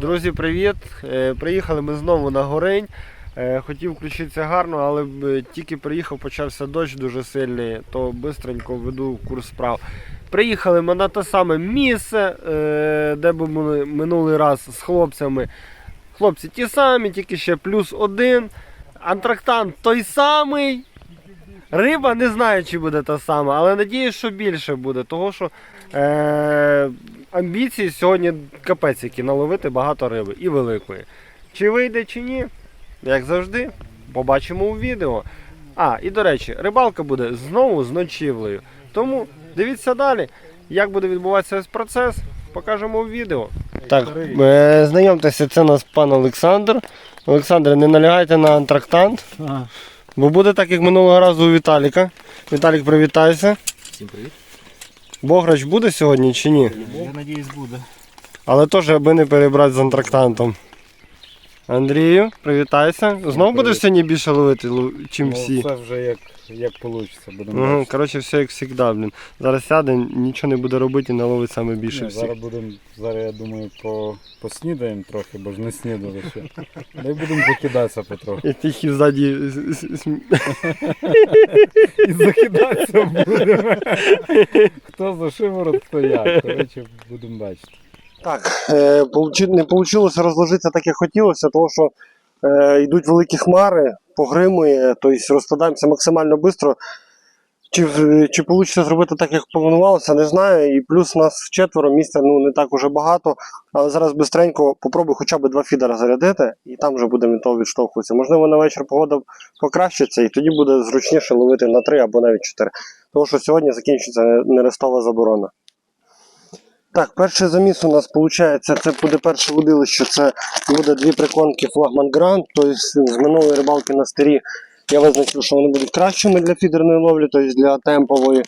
Друзі, привіт! Е, Приїхали ми знову на горень. Е, Хотів включитися гарно, але б, тільки приїхав, почався дощ дуже сильний, то бистренько веду курс справ. Приїхали ми на те саме місце, е, де були ми минулий раз з хлопцями. Хлопці ті самі, тільки ще плюс один. Антрактант той самий. Риба не знаю, чи буде та сама, але надіюсь, що більше буде. Того що е, амбіції сьогодні капець, які наловити багато риби і великої. Чи вийде, чи ні, як завжди, побачимо у відео. А, і до речі, рибалка буде знову з ночівлею. Тому дивіться далі, як буде відбуватися весь процес, покажемо у відео. Так, е, знайомтеся, це нас пан Олександр. Олександр, не налягайте на антрактант. Бо буде так, як минулого разу у Віталіка. Віталік, привітайся. Всім привіт. Бограч буде сьогодні чи ні? Я надіюсь буде. Але теж аби не перебрати з антрактантом. Андрію, привітайся. Знову будеш сьогодні більше ловити, чим всі. Ну, це вже як, як вийде, будемо Угу, бачити. коротше, все як завжди, блін. Зараз сяде, нічого не буде робити і наловить саме більше Ні, всіх. зараз будемо, зараз я думаю, по, поснідаємо трохи, бо ж не снідали ще. Дай будемо закидатися потрохи. І тихі ззаді. с- І закидатися будемо. Хто за шиворот, хто як. Коротше, будемо бачити. Так, е, получи- не вийшло розложитися так, як хотілося, тому що йдуть великі хмари, погримує, тобто розкладаємося максимально швидко. Чи, чи вийде зробити так, як планувалося, не знаю. І плюс у нас четверо, місця ну, не так уже багато. Але зараз швидко попробую хоча б два фідера зарядити, і там вже будемо від того відштовхуватися. Можливо, на вечір погода покращиться, і тоді буде зручніше ловити на три або навіть чотири. Тому що сьогодні закінчиться нерестова заборона. Так, перший заміс у нас виходить, це буде перше водилище, це буде дві прикормки флагман Гранд, тобто з минулої рибалки на старі я визначив, що вони будуть кращими для фідерної ловлі, тобто для темпової.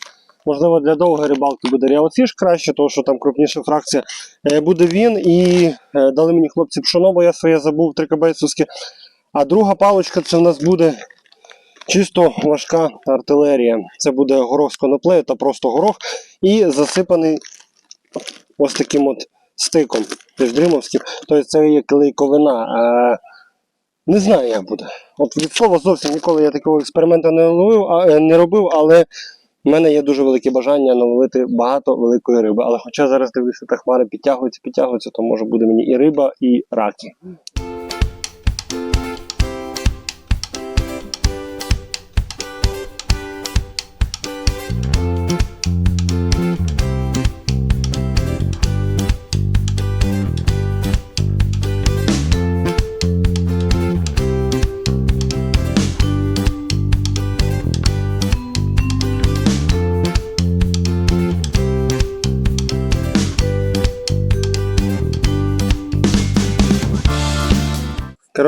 Можливо, для довгої рибалки буде Ріофіш краще, тому що там крупніша фракція. Е, Буде він і е, дали мені хлопці пшоно, бо я своє забув трикабейсовське. А друга паличка це в нас буде чисто важка артилерія. Це буде горох з коноплею та просто горох і засипаний ось таким от стиком півдрімовським. Тобто це є клейковина. А не знаю, як буде. От від слова зовсім ніколи я такого експерименту не ловив, а, е, не робив, але в мене є дуже велике бажання наловити багато великої риби. Але хоча зараз дивлюся, та хмари підтягуються, підтягуються, то може буде мені і риба, і раки.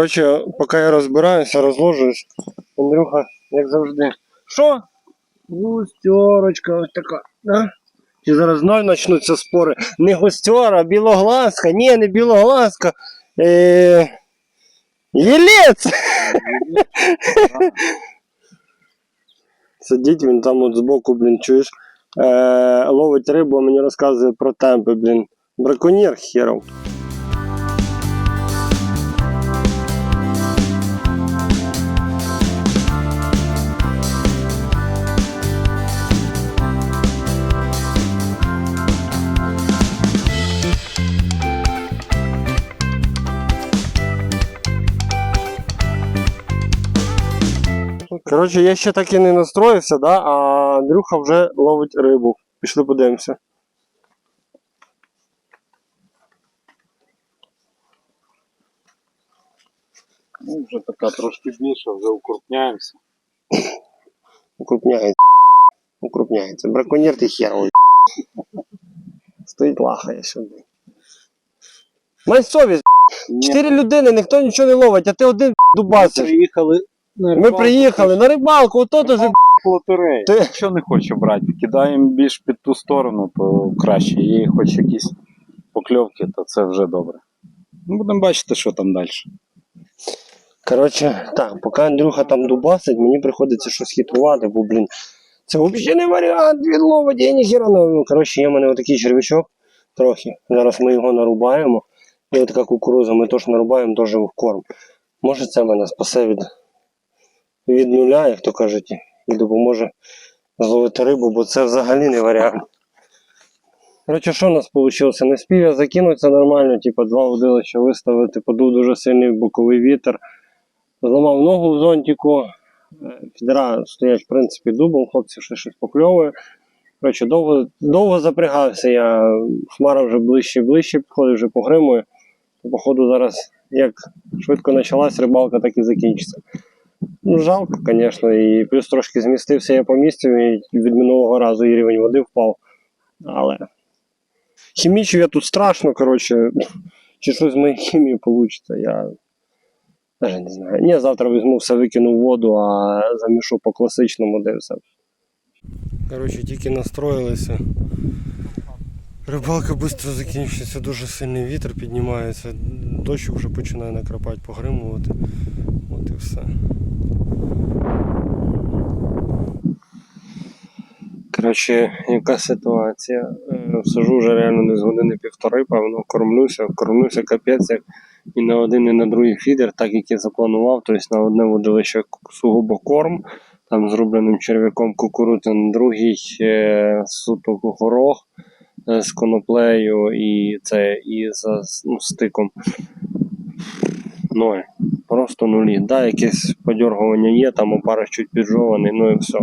Коротше, поки я розбираюся, розложуюсь, Андрюха, як завжди. Що? Густерочка ось така, да? Чи зараз знов почнуться спори? Не густера, а білоглазка. Ні, не білоглазка. Е... Єлець! Сидить він там от збоку, блін, чуєш, е... ловить рибу, а мені розказує про темпи, блін. Браконьєр херов. Коротше, я ще так і не настроївся, да? а Андрюха вже ловить рибу. Пішли подивимося. Ну, вже така трошки більше, вже укрупняємося. Укрупняється. Укрупняється. Браконьєр ти херовий. Стоїть лахає сюди. Май совість. Чотири людини, ніхто нічого не ловить, а ти один дубасиш. приїхали Ми приїхали на рибалку, ото ти вже лотереї. Ти- Якщо не хочу брати, кидаємо більш під ту сторону, то краще. Є хоч якісь покльовки, то це вже добре. Ну, будемо бачити, що там далі. Коротше, так, поки Андрюха там дубасить, мені приходиться щось хитрувати, бо, блін, це взагалі не варіант відловити, я ніхіра не. Ну, коротше, є в мене отакий червячок трохи. Зараз ми його нарубаємо. І от така кукуруза, ми теж нарубаємо теж в корм. Може це мене спасе від, від нуля, як то кажуть, і допоможе зловити рибу, бо це взагалі не варіант. Коротше, що у нас вийшло? Не спів я закинутися нормально, типу два водилища виставити, подув дуже сильний боковий вітер. Зламав ногу в зонтику. Е, Фідера стоять, в принципі, дубом, хлопці ще щось покльовує. Коротше, довго, довго запрягався я. Хмара вже ближче і ближче підходить, вже погримує. Походу, зараз як швидко почалась рибалка, так і закінчиться. Ну, жалко, звісно, і плюс трошки змістився я по місцю, і від минулого разу і рівень води впав. Але хімічу я тут страшно, коротше, чи щось з моєї хімії вийде, я навіть не знаю. Ні, завтра візьму все, викину в воду, а замішу по класичному, де все. Коротше, тільки настроїлися. Рибалка швидко закінчується, дуже сильний вітер піднімається, дощ вже починає накрапати, погримувати. От і все. Коротше, яка ситуація? Е, Сижу вже реально десь години півтори, певно, кормлюся, кормлюся капець як і на один, і на другий фідер, так як я запланував. Тобто на одне водилище сугубо корм, там зробленим черв'яком кукурудзи, на другий е, суто горох з коноплею і це і за ну, стиком. Ноль. Просто нулі. Да, якесь подергування є, там опариш чуть піджований, ну і все.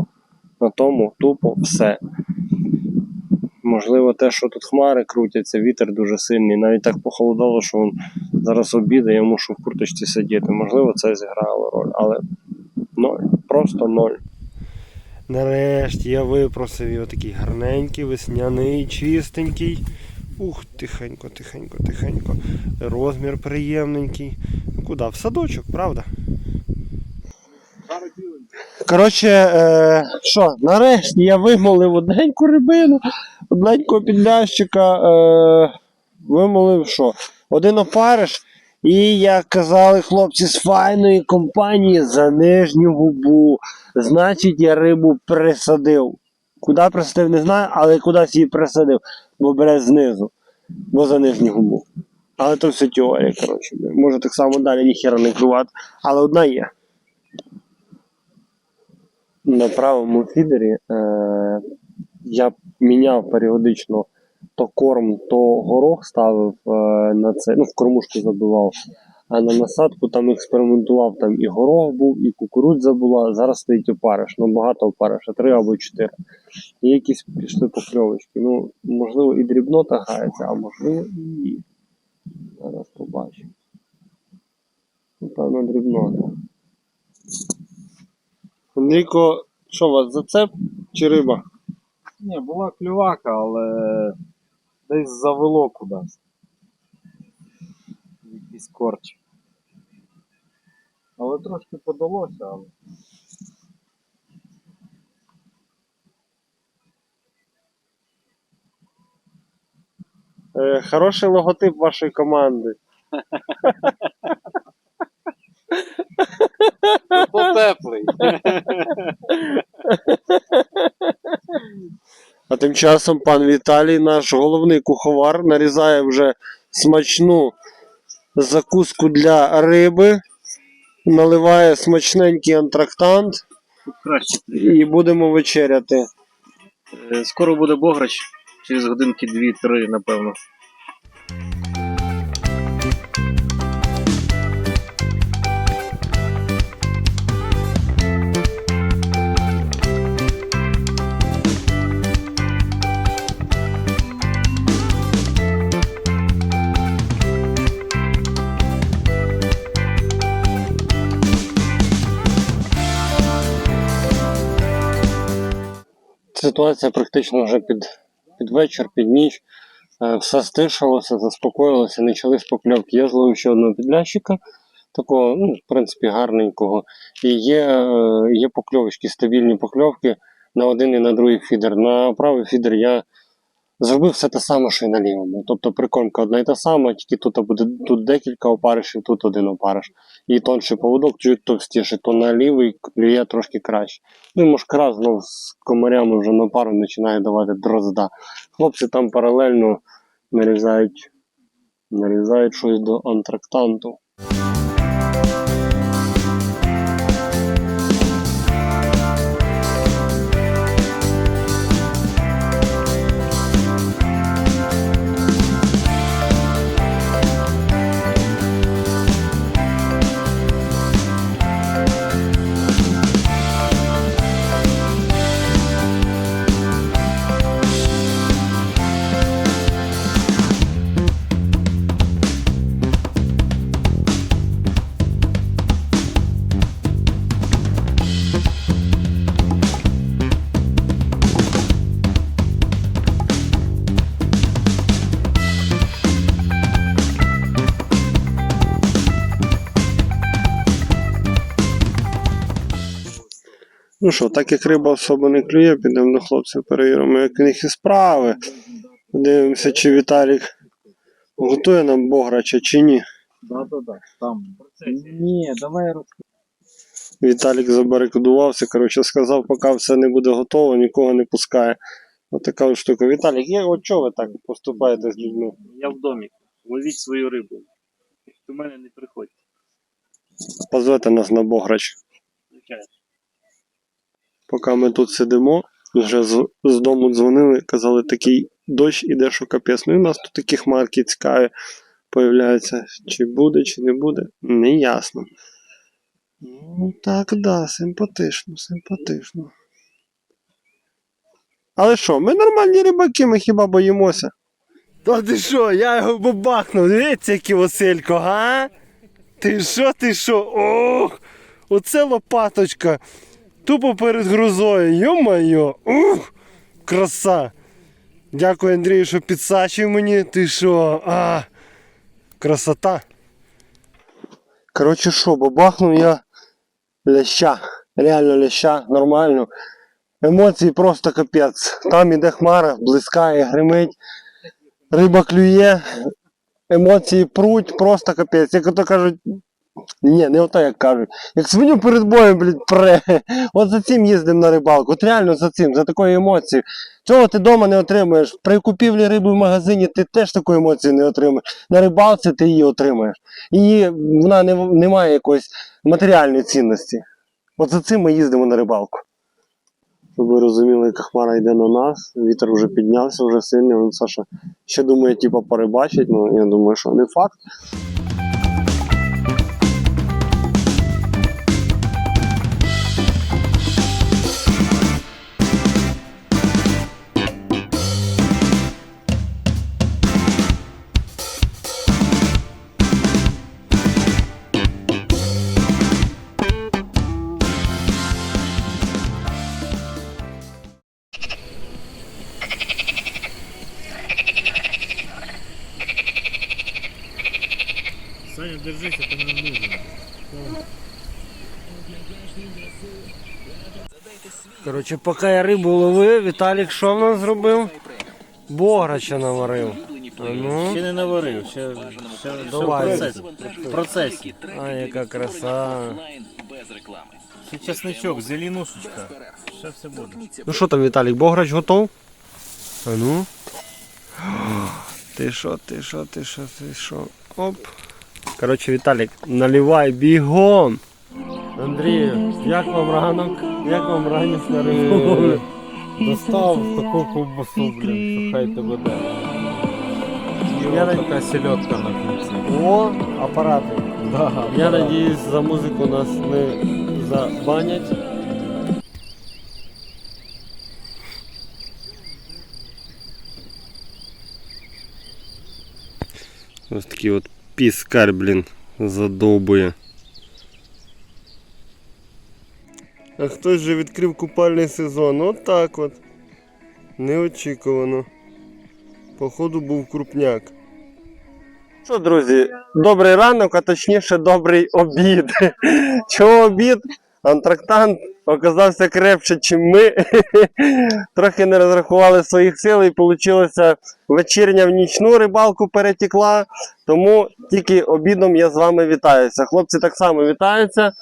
На тому тупо все. Можливо, те, що тут хмари крутяться, вітер дуже сильний. Навіть так похолодало, що він зараз обіде, я мушу в курточці сидіти. Можливо, це зіграло роль, але ноль. Просто ноль. Нарешті я випросив його такий гарненький, весняний, чистенький. Ух, тихенько, тихенько, тихенько. Розмір приємненький. Ну куди? В садочок, правда? Коротше, е, що, нарешті я вимолив одненьку рибину, одненького підлящика. Е, вимолив що? Один опариш. І як казали хлопці з файної компанії за нижню губу. Значить, я рибу присадив. Куди присадив, не знаю, але кудись її присадив, бо бере знизу, бо за нижню губу. Але то все теорія, коротше. Може так само далі ніхера не клювати, але одна є. На правому фідері е, я міняв періодично то корм, то горох ставив е, на це, ну в кормушку забивав. А на насадку там експериментував, там і горох був, і кукурудза була. Зараз стоїть опариш, ну багато опариша, три або чотири. І якісь пішли покльовочки. Ну, можливо, і дрібнота гається, а можливо і. Зараз побачимо. Напевно, дрібнота. Андрійко, що у вас зацеп чи риба? Ні, була клювака, але десь завело кудись. Якийсь корч. Але трошки подалося, але. Е, хороший логотип вашої команди. Теплий. А тим часом пан Віталій, наш головний куховар, нарізає вже смачну закуску для риби, наливає смачненький антрактант і будемо вечеряти. Е, Скоро буде бограч, через годинки 2-3, напевно. Ситуація практично вже під, під вечір, під ніч. Е, Все стишилося, заспокоїлося, почались покльовки. Я зловив ще одного підлящика, такого, ну, в принципі, гарненького. І є, е, є покльовочки, стабільні покльовки на один і на другий фідер. На правий фідер я зробив все те саме, що і на лівому. Тобто прикормка одна і та сама, тільки тут буде тут декілька опаришів, тут один опариш. І тонший поводок, чуть товстіший, то на лівий клює трошки краще. Ну і мушкара знов з комарями вже на пару починає давати дрозда. Хлопці там паралельно нарізають Нарізають щось до антрактанту. Ну що, так як риба особо не клює, підемо до хлопців, перевіримо, як у них і справи. Подивимося, чи Віталік готує нам бограча чи ні. Да, да, да. Там. Ні, давай роз... Віталік забарикадувався, коротше, сказав, поки все не буде готово, нікого не пускає. От така от штука. Віталік, як от чого ви так поступаєте з людьми? Я в домі. Ловіть свою рибу. До мене не приходьте. Позвете нас на бограч. Звичайно. Поки ми тут сидимо, вже з, з дому дзвонили, казали, такий дощ іде, що капець. Ну і у нас тут такі хмарки цікаві появляються. Чи буде, чи не буде, не ясно. Ну, так, да, симпатично, симпатично. Але що, ми нормальні рибаки, ми хіба боїмося? Та ти що, я його бабахнув, дивіться, який Василько, га? Ти що, ти що? Ох! Оце лопаточка. Тупо перед грузою. Йо-моє! Ух! Краса! Дякую, Андрію, що підсачив мені. Ти що? А, красота. Коротше, що, бабахнув я ляща. Реально ляща, нормально. Емоції просто капець. Там іде хмара, блискає, гримить. Риба клює. Емоції пруть, просто капець. Як ото кажуть, ні, не ото як кажуть. Як свиню перед боєм, блядь, пре. От за цим їздимо на рибалку. От реально за цим, за такою емоцією. Цього ти вдома не отримаєш. При купівлі риби в магазині ти теж таку емоцію не отримаєш. На рибалці ти її отримаєш. І вона не, не має якоїсь матеріальної цінності. От за цим ми їздимо на рибалку. Щоб ви розуміли, яка хмара йде на нас, вітер вже піднявся, вже сильний. Вон Саша ще думає, типу, порибачить, ну я думаю, що не факт. Саня, держися, ти не нужен. Коротше, поки я рибу ловив, Віталік що в нас зробив? Бограча наварив. А ну, Ще не наварив, ще, ще, ще в Давай. процесі. В процесі. а яка краса. Ще чесничок, зеленушечка. Ще все буде. Ну що там, Віталік, Бограч готов? А ну. Ти що, ти що, ти що, ти що? Оп. Коротше, Віталік, наливай бігом. Андрію, як вам ранок? Як вам ранок на риболовлю? Достав таку ковбасу, блін, що хай тебе де. Я Я така сельодка на кінці. О, апарати. Да, Я надіюсь, за музику нас не забанять. Ось такий от піскар, блін, задовбує. А хтось же відкрив купальний сезон. От так от. Неочікувано. Походу був крупняк. Що, друзі, добрий ранок, а точніше добрий обід. Чого обід? Антрактант оказався крепше, ніж ми. Трохи не розрахували своїх сил і вийшло вечірня в нічну рибалку перетекла. Тому тільки обідом я з вами вітаюся. Хлопці так само вітаються.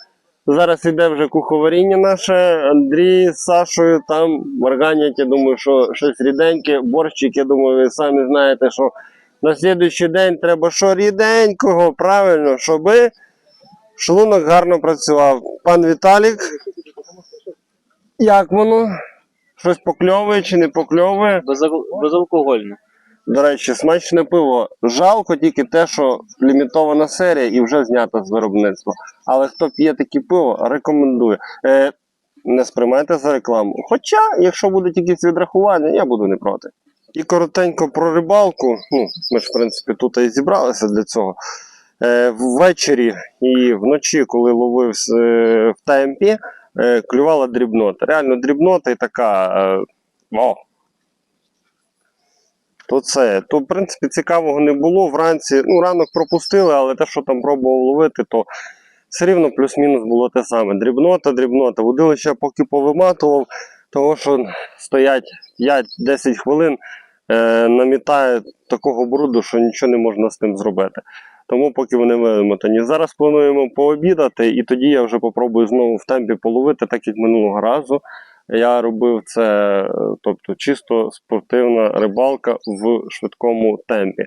Зараз іде вже куховаріння наше. Андрій з Сашою там варганять, я думаю, що щось ріденьке, борщик, я думаю, ви самі знаєте, що На слідуючий день треба що ріденького, правильно, щоби шлунок гарно працював. Пан Віталік, як воно? Щось покльовує чи не покльовує? Безалкогольне. До речі, смачне пиво. Жалко тільки те, що лімітована серія і вже знята з виробництва. Але хто п'є таке пиво, рекомендую. Е, не сприймайте за рекламу. Хоча, якщо будуть якісь відрахування, я буду не проти. І коротенько про рибалку. Ну, ми ж, в принципі, тут і зібралися для цього. Е, ввечері і вночі, коли ловив е, в темпі, е, клювала дрібнота. Реально дрібнота і така. О, то це. То, в принципі, цікавого не було. Вранці, ну, ранок пропустили, але те, що там пробував ловити, то все рівно плюс-мінус було те саме. Дрібнота, дрібнота. Водилище поки повиматував, того, що стоять 5-10 хвилин, е, намітає такого бруду, що нічого не можна з тим зробити. Тому поки вони вимотані. Зараз плануємо пообідати, і тоді я вже попробую знову в темпі половити, так як минулого разу. Я робив це, тобто чисто спортивна рибалка в швидкому темпі.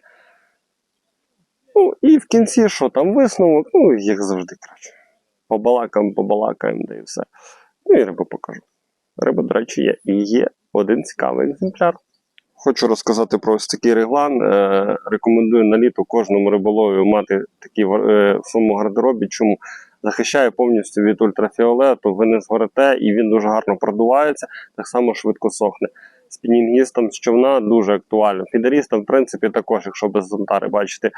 Ну, і в кінці, що там висновок, ну, як завжди краще. Побалакаємо, побалакаємо, да і все. Ну і рибу покажу. Риба, до речі, є. І є один цікавий екземпляр. Хочу розказати про ось такий реглан. Е, рекомендую на літо кожному риболові мати такий в- е, в своєму гардеробі. Чому? Захищає повністю від ультрафіолету, ви не згорите, і він дуже гарно продувається, так само швидко сохне. Спінінгістам з човна дуже актуально. Фідерістам, в принципі, також, якщо без зонтари бачите,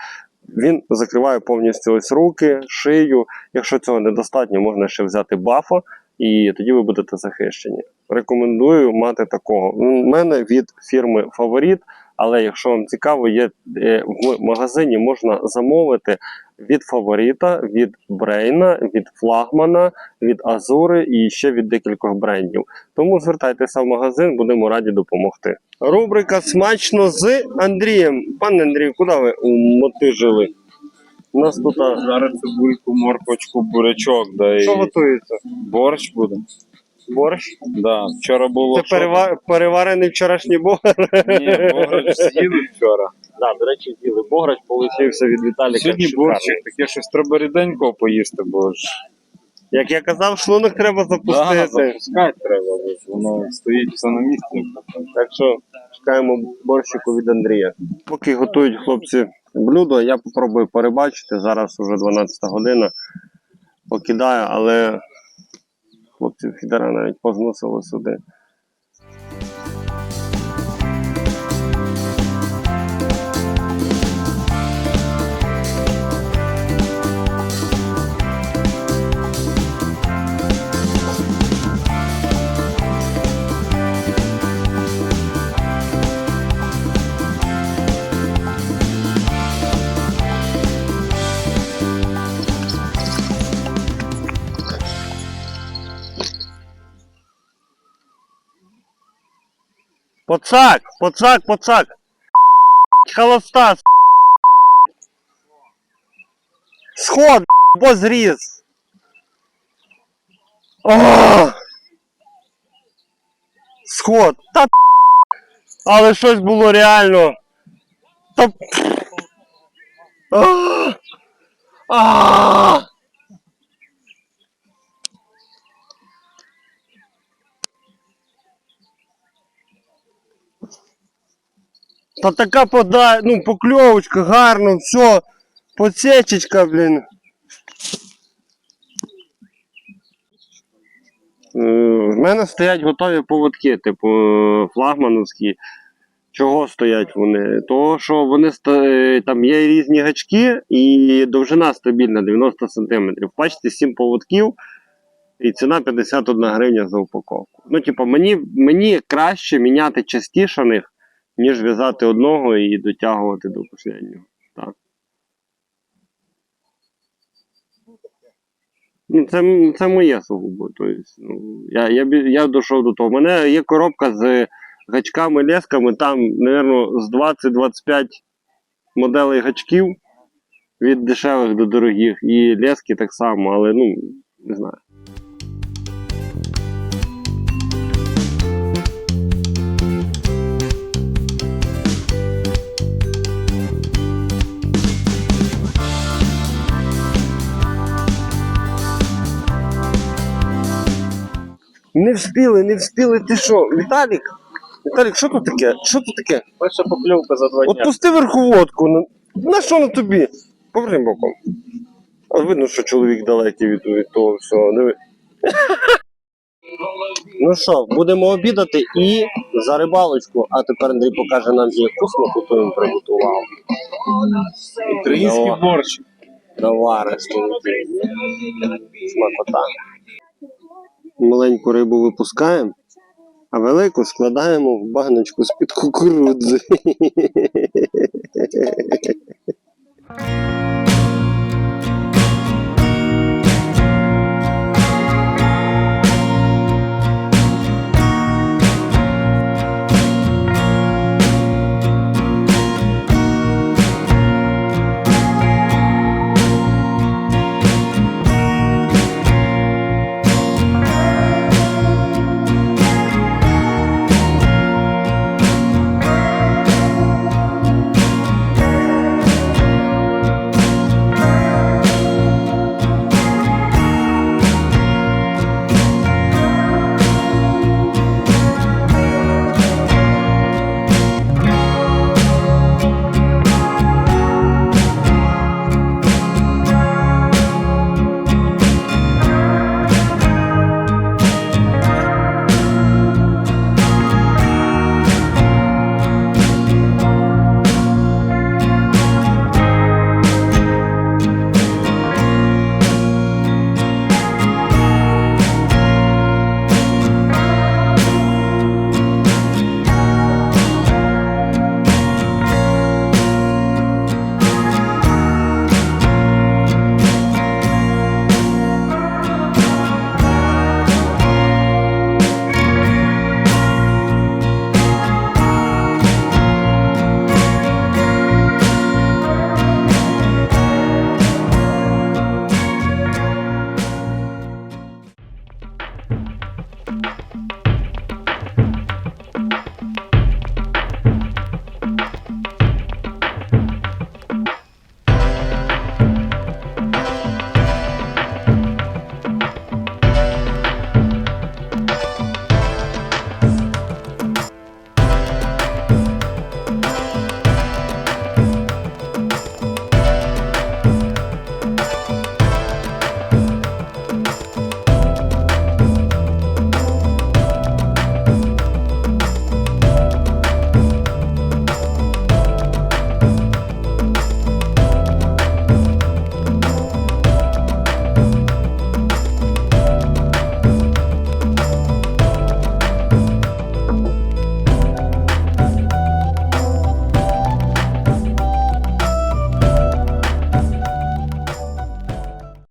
він закриває повністю ось руки, шию. Якщо цього недостатньо, можна ще взяти бафа, і тоді ви будете захищені. Рекомендую мати такого. У мене від фірми Фаворіт, але якщо вам цікаво, є е, в магазині можна замовити від фаворіта, від Брейна, від флагмана, від Азури і ще від декількох брендів. Тому звертайтеся в магазин, будемо раді допомогти. Рубрика Смачно з Андрієм. Пане Андрію, куди ви мотижили? У нас тут Зараз цибульку, морквочку, бурячок, да і що готується? борщ буде. Борщ? Да. Вчора було. Це перева... переварений вчорашній бограч. Ні, борщ з'їли вчора. Да, до речі, з'їли. Бограч получився від Віталіка. Сьогодні шикарний. борщик, таке щось треба ріденького поїсти, бо ж Як я казав, шлунок треба да, запустити. запускати треба, бо ж воно стоїть все на місці. Так що чекаємо борщику від Андрія. Поки готують хлопці блюдо, я попробую перебачити. Зараз уже 12 година. Покидаю, але хлопців Фідера навіть позносили сюди. Поцак! Поцак, поцак! Холоста! Сход, бо зріз! Сход! Та Але щось було реально. Та... А! А! Та така пода... ну, покльовочка, гарно, все. Подсечечка, блін. Е, В мене стоять готові поводки, типу флагмановські. Чого стоять вони? Того, що вони е, там є різні гачки, і довжина стабільна 90 см. Бачите, 7 поводків, і ціна 51 гривня за упаковку. Ну, типу, мені, мені краще міняти частіше них, ніж в'язати одного і дотягувати до останнього. Так. Ну, це, це моє сугубо. Тобто, ну, я, я, я дійшов до того. У мене є коробка з гачками, лесками, там, мабуть, з 20-25 моделей гачків від дешевих до дорогих, і лески так само, але ну, не знаю. Не вспіли, не вспіли. Ти що, Віталік? Віталік, що тут таке? Що тут таке? Перша покльовка за два От дня. пусти верховодку. ну, На що на тобі? Поверни боком. А видно, що чоловік далекий від, від того всього. Диви. Ну що, будемо обідати і за рибалочку. А тепер Андрій покаже нам, яку смакоту він приготував. Український Давай. борщ. Навариш Смакота. Маленьку рибу випускаємо, а велику складаємо в баночку з-під кукурудзи.